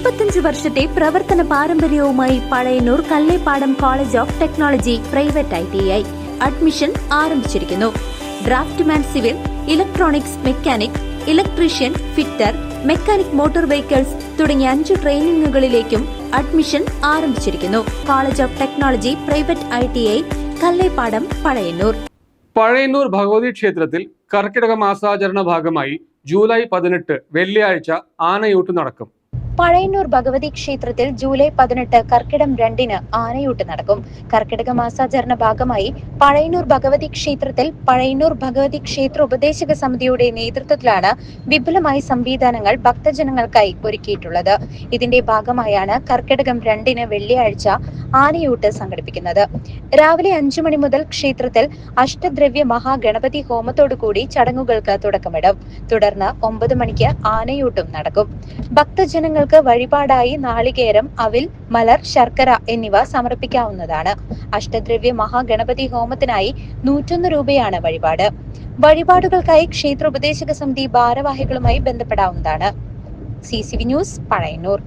മുപ്പത്തഞ്ച് വർഷത്തെ പ്രവർത്തന പാരമ്പര്യവുമായി Pazhayannur Kallepadam college of technology private I T I admission ആരംഭിച്ചിരിക്കുന്നു. Draftsman civil electronics mechanic electrician fitter mechanic motor vehicles തുടങ്ങിയ അഞ്ച് ട്രെയിനിങ്ങുകളിലേക്കും അഡ്മിഷൻ ആരംഭിച്ചിരിക്കുന്നു. College of technology private I T I Kallepadam Pazhayannur. Pazhayannur Bhagavathi ക്ഷേത്രത്തിൽ കർക്കിടക മാസാചരണ ഭാഗമായി July പതിനെട്ട് വെള്ളിയാഴ്ച ആനയൂട്ട് നടക്കും. പഴയന്നൂർ ഭഗവതി ക്ഷേത്രത്തിൽ ജൂലൈ പതിനെട്ട് കർക്കിടം രണ്ടിന് ആനയൂട്ട് നടക്കും. കർക്കിടക മാസാചരണ ഭാഗമായി പഴയന്നൂർ ഭഗവതി ക്ഷേത്രത്തിൽ പഴയന്നൂർ ഭഗവതി ക്ഷേത്ര ഉപദേശക സമിതിയുടെ നേതൃത്വത്തിലാണ് വിപുലമായ സംവിധാനങ്ങൾ ഭക്തജനങ്ങൾക്കായി ഒരുക്കിയിട്ടുള്ളത്. ഇതിന്റെ ഭാഗമായാണ് കർക്കിടകം രണ്ടിന് വെള്ളിയാഴ്ച ആനയൂട്ട് സംഘടിപ്പിക്കുന്നത്. രാവിലെ അഞ്ചു മണി മുതൽ ക്ഷേത്രത്തിൽ അഷ്ടദ്രവ്യ മഹാഗണപതി ഹോമത്തോടുകൂടി ചടങ്ങുകൾക്ക് തുടക്കമിടും. തുടർന്ന് ഒമ്പത് മണിക്ക് ആനയൂട്ടും നടക്കും. ഭക്തജനങ്ങൾക്ക് വഴിപാടായി നാളികേരം അവിൽ മലർ ശർക്കര എന്നിവ സമർപ്പിക്കാവുന്നതാണ്. അഷ്ടദ്രവ്യ മഹാഗണപതി ഹോമത്തിനായി നൂറ്റൊന്ന് രൂപയാണ് വഴിപാട്. വഴിപാടുകൾക്കായി ക്ഷേത്ര ഉപദേശക സമിതി ഭാരവാഹികളുമായി ബന്ധപ്പെടാവുന്നതാണ്. C C V news Pazhayannur.